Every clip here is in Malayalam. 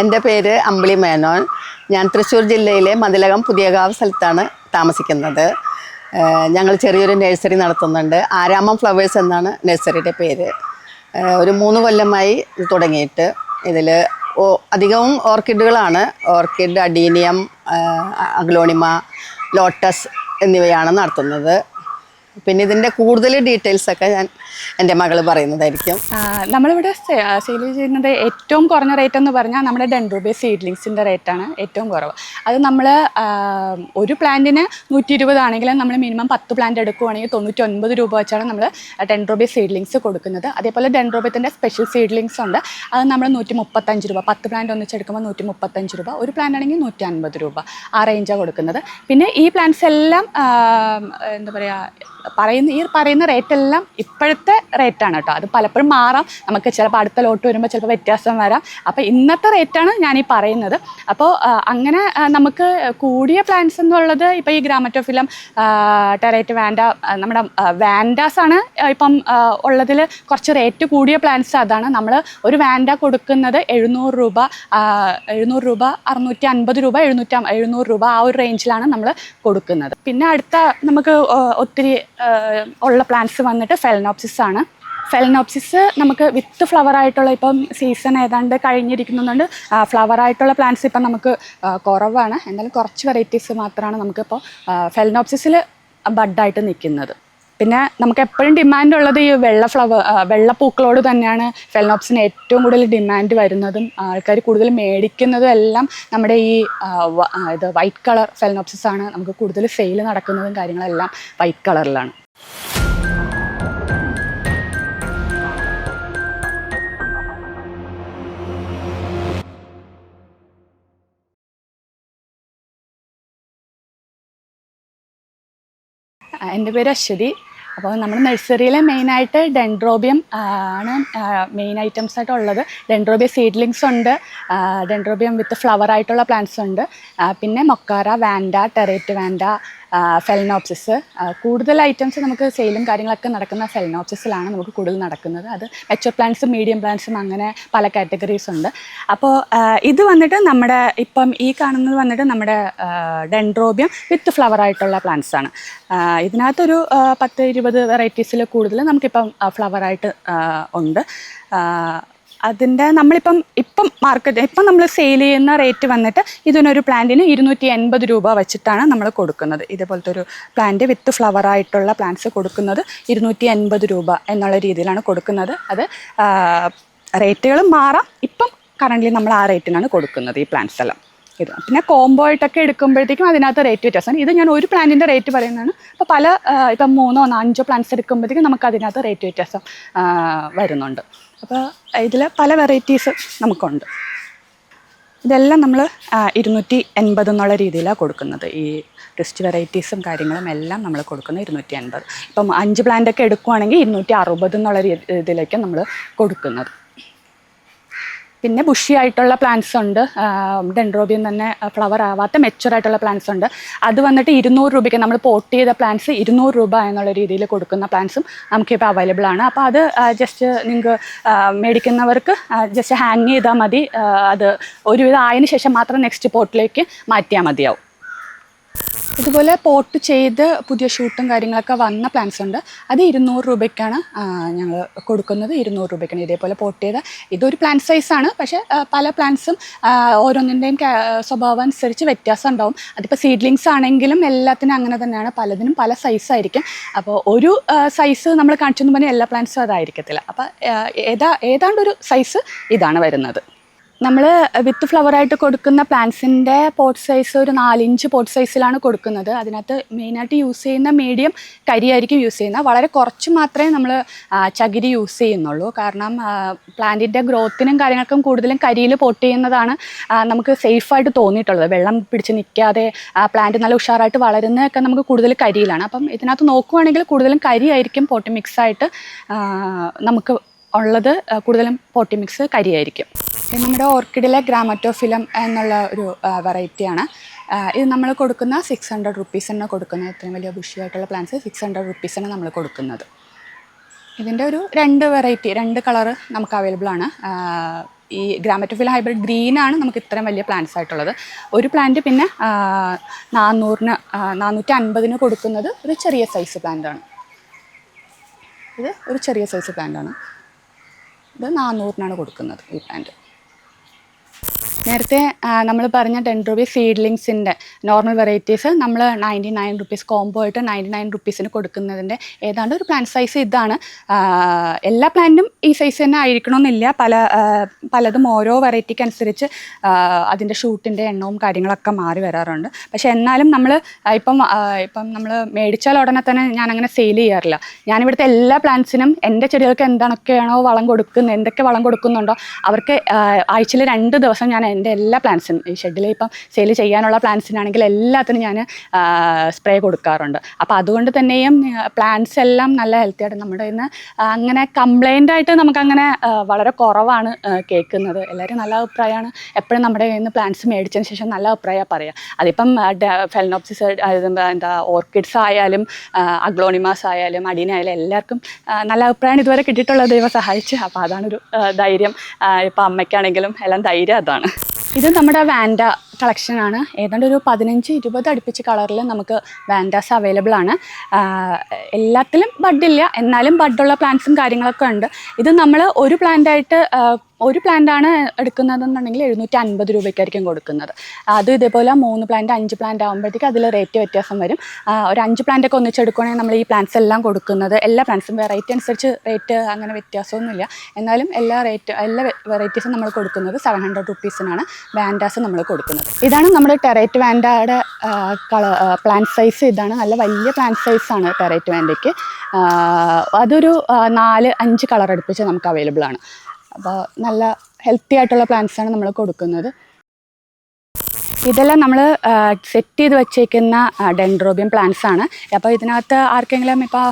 എന്റെ പേര് അമ്പിളി മേനോൻ. ഞാൻ തൃശ്ശൂർ ജില്ലയിലെ മതിലകം പുതിയകാവ് സ്ഥലത്താണ് താമസിക്കുന്നത്. ഞങ്ങൾ ചെറിയൊരു നഴ്സറി നടത്തുന്നുണ്ട്. ആരാമം ഫ്ലവേഴ്സ് എന്നാണ് നഴ്സറിയുടെ പേര്. ഒരു മൂന്ന് കൊല്ലമായി തുടങ്ങിയിട്ട് ഇതിൽ അധികവും ഓർക്കിഡുകളാണ്. ഓർക്കിഡ് അഡീനിയം അഗ്ലോണിമ ലോട്ടസ് എന്നിവയാണ് നടത്തുന്നത്. പിന്നെ ഇതിന്റെ കൂടുതൽ ഡീറ്റെയിൽസൊക്കെ ഞാൻ എന്റെ മകൾ പറയുന്നതായിരിക്കും. നമ്മളിവിടെ സെയിൽ ചെയ്യുന്നത് ഏറ്റവും കുറഞ്ഞ റേറ്റ് എന്ന് പറഞ്ഞാൽ നമ്മുടെ ടെൻ ഡെൻഡ്രോബേ സീഡ്ലിങ്സിന്റെ റേറ്റാണ് ഏറ്റവും കുറവ്. അത് നമ്മൾ ഒരു പ്ലാന്റിന് നൂറ്റി ഇരുപതാണെങ്കിലും നമ്മൾ മിനിമം പത്ത് പ്ലാന്റ് എടുക്കുവാണെങ്കിൽ തൊണ്ണൂറ്റി ഒൻപത് രൂപ വെച്ചാണ് നമ്മൾ ടെൻ ഡെൻഡ്രോബേ സീഡ്ലിങ്സ് കൊടുക്കുന്നത്. അതേപോലെ ടെൻ ഡെൻഡ്രോബത്തിന്റെ സ്പെഷ്യൽ സീഡ്ലിങ്സ് ഉണ്ട്. അത് നമ്മൾ നൂറ്റി മുപ്പത്തഞ്ച് രൂപ പത്ത് പ്ലാന്റ് ഒന്നിച്ചെടുക്കുമ്പോൾ നൂറ്റി മുപ്പത്തഞ്ച് രൂപ ഒരു പ്ലാന്റ് ആണെങ്കിൽ നൂറ്റി അൻപത് രൂപ ആ റേഞ്ചാണ് കൊടുക്കുന്നത്. പിന്നെ ഈ പ്ലാന്റ്സ് എല്ലാം എന്താ പറയുക പറയുന്ന ഈ പറയുന്ന റേറ്റ് എല്ലാം ഇപ്പോഴത്തെ റേറ്റാണ് കേട്ടോ. അത് പലപ്പോഴും മാറാം. നമുക്ക് ചിലപ്പോൾ അടുത്ത ലോട്ട് വരുമ്പോൾ ചിലപ്പോൾ വ്യത്യാസം വരാം. അപ്പോൾ ഇന്നത്തെ റേറ്റാണ് ഞാൻ ഈ പറയുന്നത്. അപ്പോൾ അങ്ങനെ നമുക്ക് കൂടിയ പ്ലാന്റ്സ് എന്നുള്ളത് ഇപ്പോൾ ഈ ഗ്രാമറ്റോഫിലം ടെറേറ്റ് വാൻഡ നമ്മുടെ വാൻഡാസ് ആണ് ഇപ്പം ഉള്ളതിൽ കുറച്ച് റേറ്റ് കൂടിയ പ്ലാന്റ്സ് അതാണ്. നമ്മൾ ഒരു വാൻഡ കൊടുക്കുന്നത് എഴുന്നൂറ് രൂപ എഴുന്നൂറ് രൂപ അറുന്നൂറ്റി അൻപത് രൂപ എഴുന്നൂറ്റി എഴുന്നൂറ് രൂപ ആ ഒരു റേഞ്ചിലാണ് നമ്മൾ കൊടുക്കുന്നത്. പിന്നെ അടുത്ത നമുക്ക് ഒത്തിരി ഉള്ള പ്ലാന്റ്സ് വന്നിട്ട് ഫെലനോപ്സിസ് ആണ് ഫെലനോപ്സിസ് നമുക്ക് വിത്ത് ഫ്ലവർ ആയിട്ടുള്ള ഇപ്പം സീസൺ ഏതാണ്ട് കഴിഞ്ഞിരിക്കുന്നുണ്ട്. ഫ്ലവർ ആയിട്ടുള്ള പ്ലാന്റ്സ് ഇപ്പം നമുക്ക് കുറവാണ്. എന്നാലും കുറച്ച് വെറൈറ്റീസ് മാത്രമാണ് നമുക്കിപ്പോൾ ഫെലനോപ്സിസിൽ ബഡായിട്ട് നിൽക്കുന്നത് പിന്നെ നമുക്ക് എപ്പോഴും ഡിമാൻഡ് ഉള്ളത് ഈ വെള്ള ഫ്ലവർ വെള്ള പൂക്കളോട് തന്നെയാണ് ഫെലനോപ്സിന് ഏറ്റവും കൂടുതൽ ഡിമാൻഡ് വരുന്നതും ആൾക്കാർ കൂടുതൽ മേടിക്കുന്നതും എല്ലാം നമ്മുടെ ഈ ഇത് വൈറ്റ് കളർ ഫെലനോപ്സിസ് ആണ് നമുക്ക് കൂടുതൽ സെയിൽ നടക്കുന്നതും കാര്യങ്ങളെല്ലാം വൈറ്റ് കളറിലാണ്. എന്റെ പേര് അശ്വതി. അപ്പോൾ നമ്മൾ നഴ്സറിയിലെ മെയിനായിട്ട് ഡെൻഡ്രോബിയം ആണ് മെയിൻ ഐറ്റംസ് ആയിട്ട് ഉള്ളത്. ഡെൻഡ്രോബിയ സീഡ്ലിങ്സ് ഉണ്ട് ഡെൻഡ്രോബിയം വിത്ത് ഫ്ലവർ ആയിട്ടുള്ള പ്ലാന്റ്സ് ഉണ്ട്. പിന്നെ mokara vanda terete vanda phalaenopsis കൂടുതൽ ഐറ്റംസ് നമുക്ക് സെയിലും കാര്യങ്ങളൊക്കെ നടക്കുന്ന ഫെലനോപ്സിസിലാണ് നമുക്ക് കൂടുതൽ നടക്കുന്നത്. അത് മെച്ചർ പ്ലാന്റ്സും മീഡിയം പ്ലാന്റ്സും അങ്ങനെ പല കാറ്റഗറീസ് ഉണ്ട്. അപ്പോൾ ഇത് വന്നിട്ട് നമ്മുടെ ഇപ്പം ഈ കാണുന്നത് വന്നിട്ട് നമ്മുടെ ഡെൻഡ്രോബിയം വിത്ത് ഫ്ലവർ ആയിട്ടുള്ള പ്ലാന്റ്സ് ആണ്. ഇതിനകത്തൊരു പത്ത് ഇരുപത് വെറൈറ്റീസിൽ കൂടുതൽ നമുക്കിപ്പം ഫ്ലവറായിട്ട് ഉണ്ട്. അതിന്റെ നമ്മളിപ്പം ഇപ്പം മാർക്കറ്റ് ഇപ്പം നമ്മൾ സെയിൽ ചെയ്യുന്ന റേറ്റ് വന്നിട്ട് ഇതിനൊരു പ്ലാന്റിന് ഇരുന്നൂറ്റി എൺപത് രൂപ വെച്ചിട്ടാണ് നമ്മൾ കൊടുക്കുന്നത്. ഇതേപോലത്തെ ഒരു പ്ലാന്റ് വിത്ത് ഫ്ലവർ ആയിട്ടുള്ള പ്ലാന്റ്സ് കൊടുക്കുന്നത് ഇരുന്നൂറ്റി എൺപത് രൂപ എന്നുള്ള രീതിയിലാണ് കൊടുക്കുന്നത്. അത് റേറ്റുകൾ മാറാം. ഇപ്പം കറന്റ്ലി നമ്മൾ ആ റേറ്റിനാണ് കൊടുക്കുന്നത് ഈ പ്ലാന്റ്സ് എല്ലാം. ഇത് പിന്നെ കോംബോ ആയിട്ടൊക്കെ എടുക്കുമ്പോഴത്തേക്കും അതിനകത്ത് റേറ്റ് വ്യത്യാസമാണ് ഇത് ഞാൻ ഒരു പ്ലാന്റിന്റെ റേറ്റ് പറയുന്നതാണ്. അപ്പോൾ പല ഇപ്പം മൂന്നോ അഞ്ചോ പ്ലാന്റ്സ് എടുക്കുമ്പോഴത്തേക്കും നമുക്ക് അതിനകത്ത് റേറ്റ് വ്യത്യാസം വരുന്നുണ്ട്. അപ്പോൾ ഇതിൽ പല വെറൈറ്റീസ് നമുക്കുണ്ട്. ഇതെല്ലാം നമ്മൾ ഇരുന്നൂറ്റി എൺപത് എന്നുള്ള രീതിയിലാണ് കൊടുക്കുന്നത്. ഈ ടെസ്റ്റ് വെറൈറ്റീസും കാര്യങ്ങളും എല്ലാം നമ്മൾ കൊടുക്കുന്നത് ഇരുന്നൂറ്റി എൺപത് ഇപ്പം അഞ്ച് പ്ലാന്റ് ഒക്കെ എടുക്കുവാണെങ്കിൽ ഇരുന്നൂറ്റി അറുപത് എന്നുള്ള രീതിയിലേക്ക് നമ്മൾ കൊടുക്കുന്നത്. പിന്നെ ബുഷി ആയിട്ടുള്ള പ്ലാന്റ്സ് ഉണ്ട്. ഡെൻഡ്രോബിയം തന്നെ ഫ്ലവർ ആവാത്ത മെച്ചുവർ ആയിട്ടുള്ള പ്ലാന്റ്സ് ഉണ്ട്. അത് വന്നിട്ട് ഇരുന്നൂറ് രൂപയ്ക്ക് നമ്മൾ പോട്ട് ചെയ്ത പ്ലാന്റ്സ് ഇരുന്നൂറ് രൂപ എന്നുള്ള രീതിയിൽ കൊടുക്കുന്ന പ്ലാന്റ്സും നമുക്കിപ്പോൾ അവൈലബിൾ ആണ്. അപ്പോൾ അത് ജസ്റ്റ് നിങ്ങൾക്ക് മേടിക്കുന്നവർക്ക് ജസ്റ്റ് ഹാങ് ചെയ്താൽ മതി. അത് ഒരുവിധം ആയതിനു ശേഷം മാത്രം നെക്സ്റ്റ് പോട്ടിലേക്ക് മാറ്റിയാൽ മതിയാവും. ഇതുപോലെ പോട്ട് ചെയ്ത് പുതിയ ഷൂട്ടും കാര്യങ്ങളൊക്കെ വന്ന പ്ലാൻസ് ഉണ്ട്. അത് ഇരുന്നൂറ് രൂപയ്ക്കാണ് ഞങ്ങൾ കൊടുക്കുന്നത്. ഇരുന്നൂറ് രൂപയ്ക്കാണ് ഇതേപോലെ പോട്ട് ചെയ്ത. ഇതൊരു പ്ലാന്റ് സൈസാണ് പക്ഷേ പല പ്ലാന്റ്സും ഓരോന്നിന്റെയും സ്വഭാവം അനുസരിച്ച് വ്യത്യാസം ഉണ്ടാവും. അതിപ്പോൾ സീഡ്ലിങ്സ് ആണെങ്കിലും എല്ലാത്തിനും അങ്ങനെ തന്നെയാണ്. പലതിനും പല സൈസായിരിക്കും അപ്പോൾ ഒരു സൈസ് നമ്മൾ കാണിച്ചെന്ന് പറഞ്ഞാൽ എല്ലാ പ്ലാന്റ്സും അതായിരിക്കത്തില്ല. അപ്പോൾ ഏതാ ഏതാണ്ട് ഒരു സൈസ് ഇതാണ് വരുന്നത്. നമ്മൾ വിത്ത് ഫ്ലവർ ആയിട്ട് കൊടുക്കുന്ന പ്ലാന്റ്സിന്റെ പോട്ട് സൈസ് ഒരു നാലിഞ്ച് പോട്ട് സൈസിലാണ് കൊടുക്കുന്നത്. അതിനകത്ത് മെയിനായിട്ട് യൂസ് ചെയ്യുന്ന മീഡിയം കരിയായിരിക്കും യൂസ് ചെയ്യുന്നത്. വളരെ കുറച്ച് മാത്രമേ നമ്മൾ ചകിരി യൂസ് ചെയ്യുന്നുള്ളൂ. കാരണം പ്ലാന്റിന്റെ ഗ്രോത്തിനും കാര്യങ്ങൾക്കും കൂടുതലും കരിയിൽ പോട്ട് ചെയ്യുന്നതാണ് നമുക്ക് സേഫായിട്ട് തോന്നിയിട്ടുള്ളത്. വെള്ളം പിടിച്ച് നിൽക്കാതെ പ്ലാന്റ് നല്ല ഉഷാറായിട്ട് വളരുന്നതൊക്കെ നമുക്ക് കൂടുതൽ കരിയിലാണ്. അപ്പം ഇതിനകത്ത് നോക്കുവാണെങ്കിൽ കൂടുതലും കരിയായിരിക്കും പോട്ട് മിക്സായിട്ട് നമുക്ക് ഉള്ളത് കൂടുതലും പോട്ടി മിക്സ് കരിയായിരിക്കും. നമ്മുടെ ഓർക്കിഡിലെ ഗ്രാമറ്റോഫിലം എന്നുള്ള ഒരു വെറൈറ്റിയാണ് ഇത് നമ്മൾ കൊടുക്കുന്ന സിക്സ് ഹൺഡ്രഡ് റുപ്പീസിന് കൊടുക്കുന്നത്. ഇത്രയും വലിയ ബുഷിയായിട്ടുള്ള പ്ലാന്റ്സ് സിക്സ് ഹൺഡ്രഡ് റുപ്പീസിന് നമ്മൾ കൊടുക്കുന്നത്. ഇതിന്റെ ഒരു രണ്ട് വെറൈറ്റി രണ്ട് കളറ് നമുക്ക് അവൈലബിൾ ആണ്. ഈ ഗ്രാമറ്റോഫിൽ ഹൈബ്രിഡ് ഗ്രീനാണ് നമുക്ക് ഇത്രയും വലിയ പ്ലാന്റ്സ് ആയിട്ടുള്ളത്. ഒരു പ്ലാന്റ് പിന്നെ നാനൂറിന് നാനൂറ്റി അൻപതിന് കൊടുക്കുന്നത് ഒരു ചെറിയ സൈസ് പ്ലാന്റാണ് ഇത് ഒരു ചെറിയ സൈസ് പ്ലാന്റാണ് ഇത് നാനൂറിനാണ് കൊടുക്കുന്നത് ഈ പ്ലാന്റ് നേരത്തെ നമ്മൾ പറഞ്ഞ ടെൻ റുപ്പീസ് സീഡ്ലിങ്സിന്റെ നോർമൽ വെറൈറ്റീസ് നമ്മൾ നയന്റി നയൻ റുപ്പീസ് കോംബോ ആയിട്ട് നയന്റി നയൻ റുപ്പീസിന് കൊടുക്കുന്നതിന്റെ ഏതാണ്ട് ഒരു പ്ലാന്റ് സൈസ് ഇതാണ്. എല്ലാ പ്ലാന്റും ഈ സൈസ് തന്നെ ആയിരിക്കണമെന്നില്ല. പല പലതും ഓരോ വെറൈറ്റിക്ക് അനുസരിച്ച് അതിന്റെ ഷൂട്ടിന്റെ എണ്ണവും കാര്യങ്ങളൊക്കെ മാറി വരാറുണ്ട്. പക്ഷേ എന്നാലും നമ്മൾ ഇപ്പം ഇപ്പം നമ്മൾ മേടിച്ചാൽ ഉടനെ തന്നെ ഞാൻ അങ്ങനെ സെയിൽ ചെയ്യാറില്ല. ഞാനിവിടുത്തെ എല്ലാ പ്ലാന്റ്സിനും എന്റെ ചെടികൾക്ക് എന്താണൊക്കെയാണോ വളം കൊടുക്കുന്നത് എന്തൊക്കെ വളം കൊടുക്കുന്നുണ്ടോ അവർക്ക് ആഴ്ചയിൽ രണ്ട് ദിവസം ഞാൻ എന്റെ എല്ലാ പ്ലാന്റ്സിനും ഈ ഷെഡിൽ ഇപ്പം സെയിൽ ചെയ്യാനുള്ള പ്ലാന്റ്സിനാണെങ്കിൽ എല്ലാത്തിനും ഞാൻ സ്പ്രേ കൊടുക്കാറുണ്ട്. അപ്പോൾ അതുകൊണ്ട് തന്നെയും പ്ലാന്റ്സ് എല്ലാം നല്ല ഹെൽത്തി ആയിട്ട് നമ്മുടെ ഇന്ന് അങ്ങനെ കംപ്ലൈന്റ് ആയിട്ട് നമുക്കങ്ങനെ വളരെ കുറവാണ് കേൾക്കുന്നത്. എല്ലാവരും നല്ല അഭിപ്രായമാണ്. എപ്പോഴും നമ്മുടെ കയ്യിൽ നിന്ന് പ്ലാന്റ്സ് മേടിച്ചതിന് ശേഷം നല്ല അഭിപ്രായമാണ് പറയുക അതിപ്പം ഫെലനോപ്സിസ് എന്താ ഓർക്കിഡ്സ് ആയാലും അഗ്ലോണിമാസ് ആയാലും അടീനായാലും എല്ലാവർക്കും നല്ല അഭിപ്രായമാണ് ഇതുവരെ കിട്ടിയിട്ടുള്ളത്. ദൈവം സഹായിച്ച്. അപ്പോൾ അതാണൊരു ധൈര്യം. ഇപ്പം അമ്മയ്ക്കാണെങ്കിലും എല്ലാം ധൈര്യം അതാണ്. ഇത് നമ്മുടെ വാൻഡ കളക്ഷനാണ് ഏതാണ്ട് ഒരു പതിനഞ്ച് ഇരുപത് അടുപ്പിച്ച് കളറിൽ നമുക്ക് വാൻഡാസ് അവൈലബിൾ ആണ്. എല്ലാത്തിലും ബഡില്ല എന്നാലും ബഡുള്ള പ്ലാന്റ്സും കാര്യങ്ങളൊക്കെ ഉണ്ട്. ഇത് നമ്മൾ ഒരു പ്ലാന്റായിട്ട് ഒരു പ്ലാന്റാണ് എടുക്കുന്നതെന്നുണ്ടെങ്കിൽ എഴുന്നൂറ്റി അൻപത് രൂപയ്ക്കായിരിക്കും കൊടുക്കുന്നത്. അത് ഇതേപോലെ മൂന്ന് പ്ലാന്റ് അഞ്ച് പ്ലാന്റ് ആകുമ്പോഴത്തേക്ക് അതിൽ റേറ്റ് വ്യത്യാസം വരും. ഒരു അഞ്ച് പ്ലാന്റ് ഒക്കെ ഒന്നിച്ചെടുക്കുകയാണെങ്കിൽ നമ്മൾ ഈ പ്ലാന്റ്സ് എല്ലാം കൊടുക്കുന്നത് എല്ലാ പ്ലാന്റ്സും വെറൈറ്റി അനുസരിച്ച് റേറ്റ് അങ്ങനെ വ്യത്യാസമൊന്നുമില്ല. എന്നാലും എല്ലാ റേറ്റ് എല്ലാ വെറൈറ്റീസും നമ്മൾ കൊടുക്കുന്നത് സെവൻ ഹൺഡ്രഡ് റുപ്പീസിനാണ് വാൻഡാസ് നമ്മൾ കൊടുക്കുന്നത്. ഇതാണ് നമ്മുടെ ടെറേറ്റ് വാൻഡയുടെ കളർ പ്ലാന്റ് സൈസ് ഇതാണ് നല്ല വലിയ പ്ലാന്റ് സൈസാണ് ടെറേറ്റ് വാൻഡയ്ക്ക് അതൊരു നാല് അഞ്ച് കളർ അടുപ്പിച്ച് നമുക്ക് അവൈലബിൾ ആണ്. അപ്പോൾ നല്ല ഹെൽത്തി ആയിട്ടുള്ള പ്ലാന്റ്സ് ആണ് നമ്മൾ കൊടുക്കുന്നത്. ഇതെല്ലാം നമ്മൾ സെറ്റ് ചെയ്ത് വെച്ചേക്കുന്ന ഡെൻഡ്രോബിയം പ്ലാന്റ്സ് ആണ്. അപ്പോൾ ഇതിനകത്ത് ആർക്കെങ്കിലും ഇപ്പോൾ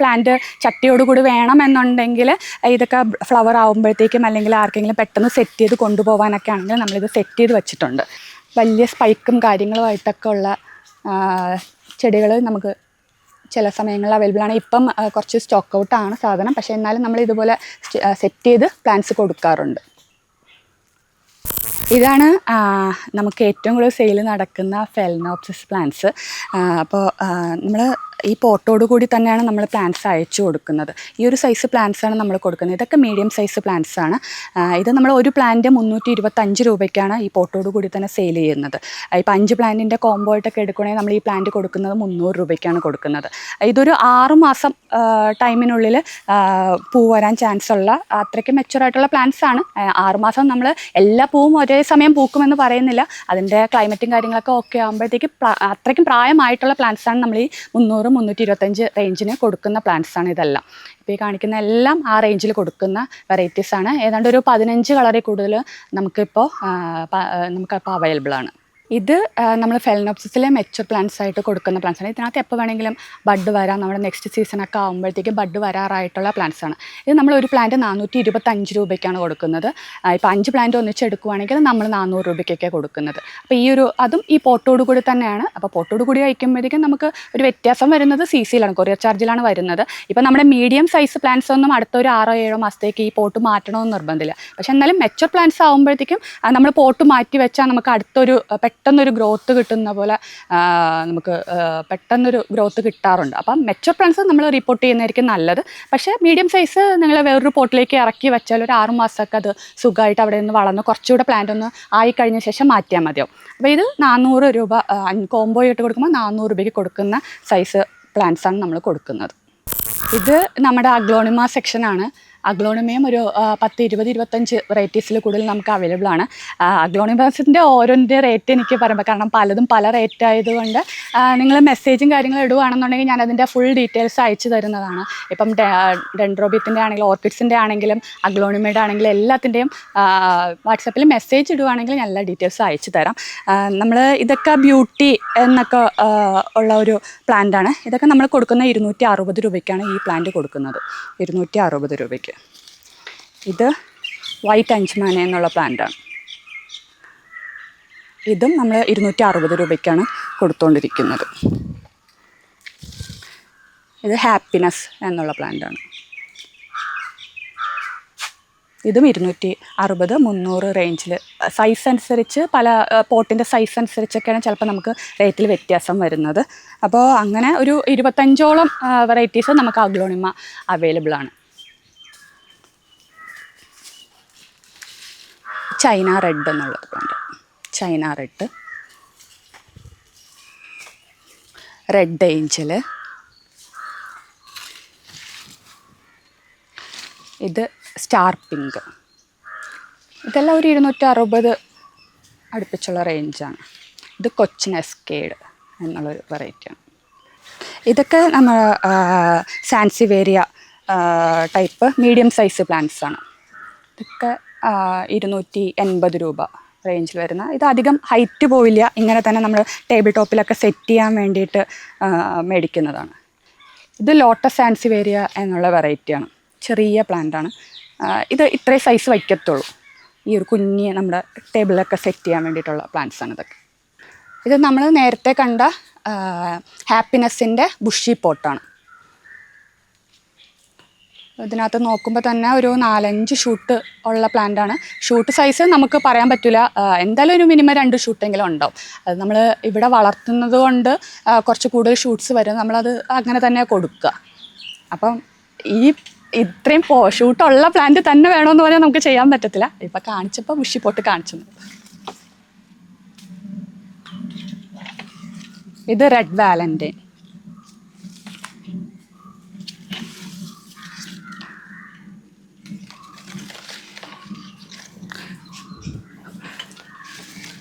പ്ലാന്റ് ചട്ടിയോട് കൂടി വേണമെന്നുണ്ടെങ്കിൽ ഇതൊക്കെ ഫ്ലവർ ആകുമ്പോഴത്തേക്കും അല്ലെങ്കിൽ ആർക്കെങ്കിലും പെട്ടെന്ന് സെറ്റ് ചെയ്ത് കൊണ്ടുപോകാനൊക്കെ ആണെങ്കിൽ നമ്മളിത് സെറ്റ് ചെയ്ത് വെച്ചിട്ടുണ്ട്. വലിയ സ്പൈക്കും കാര്യങ്ങളുമായിട്ടൊക്കെ ഉള്ള ചെടികൾ നമുക്ക് ചില സമയങ്ങളിൽ അവൈലബിൾ ആണ്. ഇപ്പം കുറച്ച് സ്റ്റോക്ക് ഔട്ടാണ് സാധനം. പക്ഷേ എന്നാലും നമ്മൾ ഇതുപോലെ സെറ്റ് ചെയ്ത് പ്ലാന്റ്സ് കൊടുക്കാറുണ്ട്. ഇതാണ് നമുക്ക് ഏറ്റവും കൂടുതൽ സെയിൽ നടക്കുന്ന ഫെൽനോപ്സിസ് പ്ലാന്റ്സ് അപ്പോൾ നമ്മൾ ഈ പോട്ടോട് കൂടി തന്നെയാണ് നമ്മൾ പ്ലാന്റ്സ് അയച്ചു കൊടുക്കുന്നത്. ഈ ഒരു സൈസ് പ്ലാന്റ്സ് ആണ് നമ്മൾ കൊടുക്കുന്നത്. ഇതൊക്കെ മീഡിയം സൈസ് പ്ലാന്റ്സ് ആണ്. ഇത് നമ്മൾ ഒരു പ്ലാന്റ് മുന്നൂറ്റി ഇരുപത്തഞ്ച് രൂപയ്ക്കാണ് ഈ പോട്ടോട് കൂടി തന്നെ സെയിൽ ചെയ്യുന്നത്. ഇപ്പം അഞ്ച് പ്ലാന്റിന്റെ കോംബോ ആയിട്ടൊക്കെ എടുക്കുകയാണെങ്കിൽ നമ്മൾ ഈ പ്ലാന്റ് കൊടുക്കുന്നത് മുന്നൂറ് രൂപയ്ക്കാണ് കൊടുക്കുന്നത്. ഇതൊരു ആറ് മാസം ടൈമിനുള്ളിൽ പൂ വരാൻ ചാൻസ് ഉള്ള അത്രയ്ക്ക് മെച്ചുവർ ആയിട്ടുള്ള പ്ലാന്റ്സ് ആണ്. ആ, ആറ് മാസം നമ്മൾ എല്ലാ പൂവും ഒരേ സമയം പൂക്കുമെന്ന് പറയുന്നില്ല. അതിന്റെ ക്ലൈമറ്റും കാര്യങ്ങളൊക്കെ ഓക്കെ ആകുമ്പോഴത്തേക്ക് അത്രയ്ക്കും പ്രായമായിട്ടുള്ള പ്ലാന്റ്സ് ആണ് നമ്മൾ ഈ മുന്നൂറ് മുന്നൂറ്റി ഇരുപത്തഞ്ച് റേഞ്ചിന് കൊടുക്കുന്ന പ്ലാന്റ്സ് ആണ് ഇതെല്ലാം. ഇപ്പോൾ ഈ കാണിക്കുന്ന എല്ലാം ആ റേഞ്ചിൽ കൊടുക്കുന്ന വെറൈറ്റീസ് ആണ്. ഏതാണ്ട് ഒരു പതിനഞ്ച് കളറിൽ കൂടുതൽ നമുക്കപ്പോൾ നമുക്കിപ്പോൾ അവൈലബിൾ ആണ്. ഇത് നമ്മൾ ഫെലനോപ്സിസിലെ മെച്ചർ പ്ലാന്റ്സ് ആയിട്ട് കൊടുക്കുന്ന പ്ലാന്റ്സ് ആണ്. ഇതിനകത്ത് എപ്പോൾ വേണമെങ്കിലും ബഡ് വരാം. നമ്മുടെ നെക്സ്റ്റ് സീസണൊക്കെ ആകുമ്പോഴത്തേക്ക് ബഡ് വരാറായിട്ടുള്ള പ്ലാന്റ്സ് ആണ്. ഇത് നമ്മൾ ഒരു പ്ലാന്റ് നാനൂറ്റി ഇരുപത്തഞ്ച് രൂപയ്ക്കാണ് കൊടുക്കുന്നത്. ഇപ്പോൾ അഞ്ച് പ്ലാന്റ് ഒന്നിച്ച് എടുക്കുവാണെങ്കിൽ നമ്മൾ നാനൂറ് രൂപയ്ക്കൊക്കെ കൊടുക്കുന്നത്. അപ്പോൾ ഈ ഒരു അതും ഈ പോട്ടോട് കൂടി തന്നെയാണ്. അപ്പോൾ പോട്ടോട് കൂടി അയക്കുമ്പോഴത്തേക്കും നമുക്ക് ഒരു വ്യത്യാസം വരുന്നത് സി സിയിലാണ് കൊറിയർ ചാർജിലാണ് വരുന്നത്. ഇപ്പോൾ നമ്മുടെ മീഡിയം സൈസ് പ്ലാന്റ്സ് ഒന്നും അടുത്ത ഒരു ആറോ ഏഴോ മാസത്തേക്ക് ഈ പോട്ട് മാറ്റണമെന്ന് നിർബന്ധമില്ല പക്ഷേ എന്നാലും മെച്ചർ പ്ലാന്റ്സ് ആകുമ്പോഴത്തേക്കും നമ്മൾ പോട്ട് മാറ്റി വെച്ചാൽ നമുക്ക് അടുത്തൊരു ആ, പെട്ടെന്നൊരു ഗ്രോത്ത് കിട്ടുന്ന പോലെ നമുക്ക് പെട്ടെന്നൊരു ഗ്രോത്ത് കിട്ടാറുണ്ട്. അപ്പം മെച്ചർ പ്ലാന്റ്സ് നമ്മൾ റിപ്പോർട്ട് ചെയ്യുന്നതായിരിക്കും നല്ലത്. പക്ഷേ മീഡിയം സൈസ് നിങ്ങൾ വേറൊരു പോട്ടിലേക്ക് ഇറക്കി വെച്ചാൽ ഒരു ആറ് മാസമൊക്കെ അത് സുഖമായിട്ട് അവിടെ നിന്ന് വളർന്ന് കുറച്ചുകൂടെ പ്ലാന്റ് ഒന്ന് ആയി കഴിഞ്ഞ ശേഷം മാറ്റിയാൽ മതിയാവും. അപ്പോൾ ഇത് നാനൂറ് രൂപ കോംബോ ആയിട്ട് കൊടുക്കുമ്പോൾ നാനൂറ് രൂപയ്ക്ക് കൊടുക്കുന്ന സൈസ് പ്ലാന്റ്സാണ് നമ്മൾ കൊടുക്കുന്നത്. ഇത് നമ്മുടെ അഗ്ലോണിമ സെക്ഷനാണ് അഗ്ലോണിമയും ഒരു പത്ത് ഇരുപത് ഇരുപത്തഞ്ച് വെറൈറ്റീസിൽ കൂടുതൽ നമുക്ക് അവൈലബിൾ ആണ്. അഗ്ലോണിമസിന്റെ ഓരോന്റെ റേറ്റ് എനിക്ക് പറയുമ്പോൾ കാരണം പലതും പല റേറ്റ് ആയതുകൊണ്ട് നിങ്ങൾ മെസ്സേജും കാര്യങ്ങളും ഇടുവാണെന്നുണ്ടെങ്കിൽ ഞാൻ അതിന്റെ ഫുൾ ഡീറ്റെയിൽസ് അയച്ചു തരുന്നതാണ്. ഇപ്പം ഡെൻഡ്രോബിയത്തിന്റെ ആണെങ്കിലും ഓർക്കിഡ്സിന്റെ ആണെങ്കിലും അഗ്ലോണിമയുടെ ആണെങ്കിലും എല്ലാത്തിന്റെയും വാട്സപ്പിൽ മെസ്സേജ് ഇടുവാണെങ്കിൽ ഞാൻ എല്ലാ ഡീറ്റെയിൽസ് അയച്ചു തരാം. നമ്മൾ ഇതൊക്കെ ബ്യൂട്ടി എന്നൊക്കെ ഉള്ള ഒരു പ്ലാന്റ് ആണ്. ഇതൊക്കെ നമ്മൾ കൊടുക്കുന്ന ഇരുന്നൂറ്റി അറുപത് രൂപയ്ക്കാണ് ഈ പ്ലാന്റ് കൊടുക്കുന്നത്. ഇരുന്നൂറ്റി അറുപത് രൂപയ്ക്ക്. ഇത് വൈറ്റ് അഞ്ചുമാന എന്നുള്ള പ്ലാന്റാണ് ഇതും നമ്മൾ ഇരുന്നൂറ്റി അറുപത് രൂപയ്ക്കാണ് കൊടുത്തുകൊണ്ടിരിക്കുന്നത് ഇത് ഹാപ്പിനെസ് എന്നുള്ള പ്ലാന്റാണ് ഇതും ഇരുന്നൂറ്റി അറുപത് മുന്നൂറ് റേഞ്ചിൽ സൈസ് അനുസരിച്ച് പല പോട്ടിന്റെ സൈസ് അനുസരിച്ചൊക്കെയാണ് ചിലപ്പോൾ നമുക്ക് റേറ്റിൽ വ്യത്യാസം വരുന്നത്. അപ്പോൾ അങ്ങനെ ഒരു ഇരുപത്തഞ്ചോളം വെറൈറ്റീസ് നമുക്ക് അഗ്ലോണിമ അവൈലബിൾ ആണ്. ചൈന റെഡ് എന്നുള്ളത് plant China red red angel ഇത് സ്റ്റാർ പിങ്ക് ഇതെല്ലാം ഒരു ഇരുന്നൂറ്റി അറുപത് അടുപ്പിച്ചുള്ള റേഞ്ചാണ് ഇത് കൊച്ചിൻ എസ്കേഡ് എന്നുള്ളൊരു വെറൈറ്റിയാണ് ഇതൊക്കെ നമ്മൾ സാൻസിവേരിയ ടൈപ്പ് മീഡിയം സൈസ് പ്ലാന്റ്സാണ് ഇതൊക്കെ ഇരുന്നൂറ്റി എൺപത് രൂപ റേഞ്ചിൽ വരുന്ന. ഇത് അധികം ഹൈറ്റ് പോവില്ല. ഇങ്ങനെ തന്നെ നമ്മൾ ടേബിൾ ടോപ്പിലൊക്കെ സെറ്റ് ചെയ്യാൻ വേണ്ടിയിട്ട് മേടിക്കുന്നതാണ്. ഇത് ലോട്ടസ് സാൻസിവേരിയ എന്നുള്ള വെറൈറ്റിയാണ് ചെറിയ പ്ലാന്റ് ആണ്. ഇത് ഇത്രയും സൈസ് വയ്ക്കത്തുള്ളൂ. ഈ ഒരു കുഞ്ഞ് നമ്മുടെ ടേബിളിലൊക്കെ സെറ്റ് ചെയ്യാൻ വേണ്ടിയിട്ടുള്ള ആണ് ഇതൊക്കെ. ഇത് നമ്മൾ നേരത്തെ കണ്ട ഹാപ്പിനെസ്സിന്റെ ബുഷി പോട്ടാണ് ഇതിനകത്ത് നോക്കുമ്പോൾ തന്നെ ഒരു നാലഞ്ച് ഷൂട്ട് ഉള്ള പ്ലാന്റാണ് ഷൂട്ട് സൈസ് നമുക്ക് പറയാൻ പറ്റില്ല എന്തായാലും ഒരു മിനിമം രണ്ട് ഷൂട്ടെങ്കിലും ഉണ്ടാവും. അത് നമ്മൾ ഇവിടെ വളർത്തുന്നത് കൊണ്ട് കുറച്ച് കൂടുതൽ ഷൂട്ട്സ് വരും. നമ്മളത് അങ്ങനെ തന്നെ കൊടുക്കുക. അപ്പം ഈ ഇത്രയും പോ ഷൂട്ടുള്ള പ്ലാന്റ് തന്നെ വേണമെന്ന് പറഞ്ഞാൽ നമുക്ക് ചെയ്യാൻ പറ്റത്തില്ല. ഇപ്പം കാണിച്ചപ്പോൾ മുഷി പോട്ട് കാണിച്ചു. ഇത് റെഡ് വാലന്റൈൻ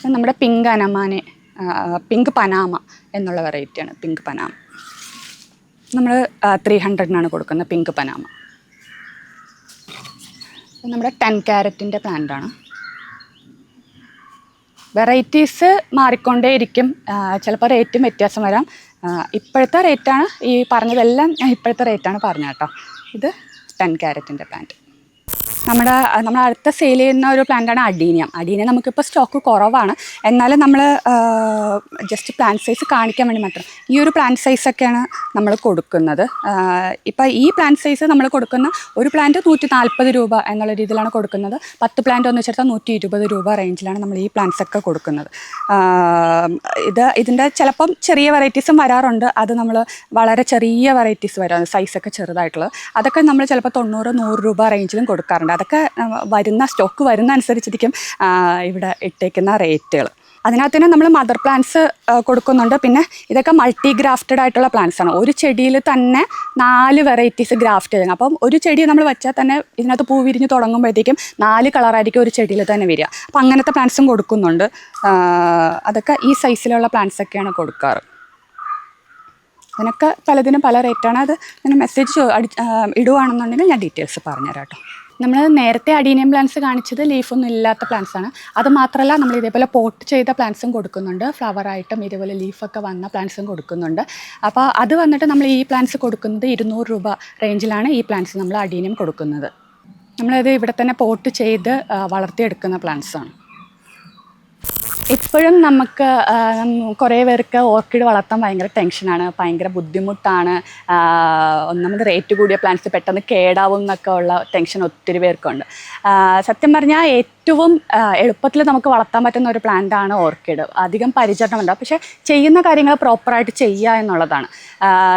നമ്മുടെ പിങ്ക് അനമാനെ പിങ്ക് പനാമ എന്നുള്ള വെറൈറ്റിയാണ് പിങ്ക് പനാമ. നമ്മൾ ത്രീ ഹൺഡ്രഡിനാണ് കൊടുക്കുന്നത് പിങ്ക് പനാമ. നമ്മുടെ ടെൻ ക്യാരറ്റിന്റെ പ്ലാന്റാണ് വെറൈറ്റീസ് മാറിക്കൊണ്ടേയിരിക്കും ചിലപ്പോൾ റേറ്റും വ്യത്യാസം വരാം. ഇപ്പോഴത്തെ റേറ്റാണ് ഈ പറഞ്ഞതെല്ലാം ഞാൻ ഇപ്പോഴത്തെ റേറ്റാണ് പറഞ്ഞത് കേട്ടോ. ഇത് ടെൻ ക്യാരറ്റിന്റെ പ്ലാന്റ് നമ്മുടെ നമ്മൾ അടുത്ത സെയിൽ ചെയ്യുന്ന ഒരു പ്ലാന്റാണ് അഡീനിയം അഡീനിയം നമുക്കിപ്പോൾ സ്റ്റോക്ക് കുറവാണ്. എന്നാലും നമ്മൾ ജസ്റ്റ് പ്ലാന്റ് സൈസ് കാണിക്കാൻ വേണ്ടി മാത്രം. ഈ ഒരു പ്ലാന്റ് സൈസൊക്കെയാണ് നമ്മൾ കൊടുക്കുന്നത്. ഇപ്പം ഈ പ്ലാന്റ് സൈസ് നമ്മൾ കൊടുക്കുന്ന ഒരു പ്ലാന്റ് നൂറ്റി നാൽപ്പത് രൂപ എന്നുള്ള രീതിയിലാണ് കൊടുക്കുന്നത്. പത്ത് പ്ലാന്റ് ഒന്ന് വെച്ചെടുത്താൽ നൂറ്റി ഇരുപത് രൂപ റേഞ്ചിലാണ് നമ്മൾ ഈ പ്ലാന്റ്സ് ഒക്കെ കൊടുക്കുന്നത്. ഇത് ഇതിന്റെ ചിലപ്പം ചെറിയ വെറൈറ്റീസും വരാറുണ്ട്. അത് നമ്മൾ വളരെ ചെറിയ വെറൈറ്റീസ് വരാറുണ്ട് സൈസൊക്കെ ചെറുതായിട്ടുള്ളത്. അതൊക്കെ നമ്മൾ ചിലപ്പോൾ തൊണ്ണൂറ് നൂറ് രൂപ റേഞ്ചിലും കൊടുക്കാറുണ്ട്. അതൊക്കെ വരുന്ന സ്റ്റോക്ക് വരുന്ന അനുസരിച്ചിരിക്കും ഇവിടെ ഇട്ടേക്കുന്ന റേറ്റുകൾ അതിനകത്ത് തന്നെ നമ്മൾ മദർ പ്ലാന്റ്സ് കൊടുക്കുന്നുണ്ട്. പിന്നെ ഇതൊക്കെ മൾട്ടി ഗ്രാഫ്റ്റഡ് ആയിട്ടുള്ള പ്ലാന്റ്സ് ആണ്. ഒരു ചെടിയിൽ തന്നെ നാല് വെറൈറ്റീസ് ഗ്രാഫ്റ്റ് ചെയ്യുന്നത് അപ്പം ഒരു ചെടി നമ്മൾ വെച്ചാൽ തന്നെ ഇതിനകത്ത് പൂ വിരിഞ്ഞ് തുടങ്ങുമ്പോഴത്തേക്കും നാല് കളറായിരിക്കും ഒരു ചെടിയിൽ തന്നെ വരിക. അപ്പം അങ്ങനത്തെ പ്ലാന്റ്സും കൊടുക്കുന്നുണ്ട്. അതൊക്കെ ഈ സൈസിലുള്ള പ്ലാന്റ്സ് ഒക്കെയാണ് കൊടുക്കാറ്. അതിനൊക്കെ പലതിനും പല റേറ്റാണ് അത് ഞാൻ മെസ്സേജ് അടി ഇടുവാണെന്നുണ്ടെങ്കിൽ ഞാൻ ഡീറ്റെയിൽസ് പറഞ്ഞുതരാം കേട്ടോ. നമ്മൾ നേരത്തെ അഡീനിയം പ്ലാന്റ്സ് കാണിച്ചത് ലീഫൊന്നും ഇല്ലാത്ത പ്ലാന്റ്സ് ആണ്. അത് മാത്രമല്ല നമ്മൾ ഇതേപോലെ പോട്ട് ചെയ്ത പ്ലാന്റ്സും കൊടുക്കുന്നുണ്ട്. ഫ്ലവർ ആയിട്ടും ഇതേപോലെ ലീഫൊക്കെ വന്ന പ്ലാന്റ്സും കൊടുക്കുന്നുണ്ട്. അപ്പോൾ അത് വന്നിട്ട് നമ്മൾ ഈ പ്ലാന്റ്സ് കൊടുക്കുന്നത് ഇരുന്നൂറ് രൂപ റേഞ്ചിലാണ് ഈ പ്ലാന്റ്സ് നമ്മൾ അഡീനിയം കൊടുക്കുന്നത്. നമ്മളത് ഇവിടെ തന്നെ പോട്ട് ചെയ്ത് വളർത്തിയെടുക്കുന്ന പ്ലാന്റ്സാണ് ഇപ്പോഴും നമുക്ക് കുറേ പേർക്ക് ഓർക്കിഡ് വളർത്താൻ ഭയങ്കര ടെൻഷനാണ് ഭയങ്കര ബുദ്ധിമുട്ടാണ്. ഒന്നാമത് റേറ്റ് കൂടിയ പ്ലാന്റ്സ് പെട്ടെന്ന് കേടാവും എന്നൊക്കെ ഉള്ള ടെൻഷൻ ഒത്തിരി പേർക്കുണ്ട്. സത്യം പറഞ്ഞാൽ ഏറ്റവും എളുപ്പത്തിൽ നമുക്ക് വളർത്താൻ പറ്റുന്ന ഒരു പ്ലാന്റ് ആണ് ഓർക്കിഡ് അധികം പരിചരണമുണ്ട്. പക്ഷേ ചെയ്യുന്ന കാര്യങ്ങൾ പ്രോപ്പറായിട്ട് ചെയ്യുക എന്നുള്ളതാണ്.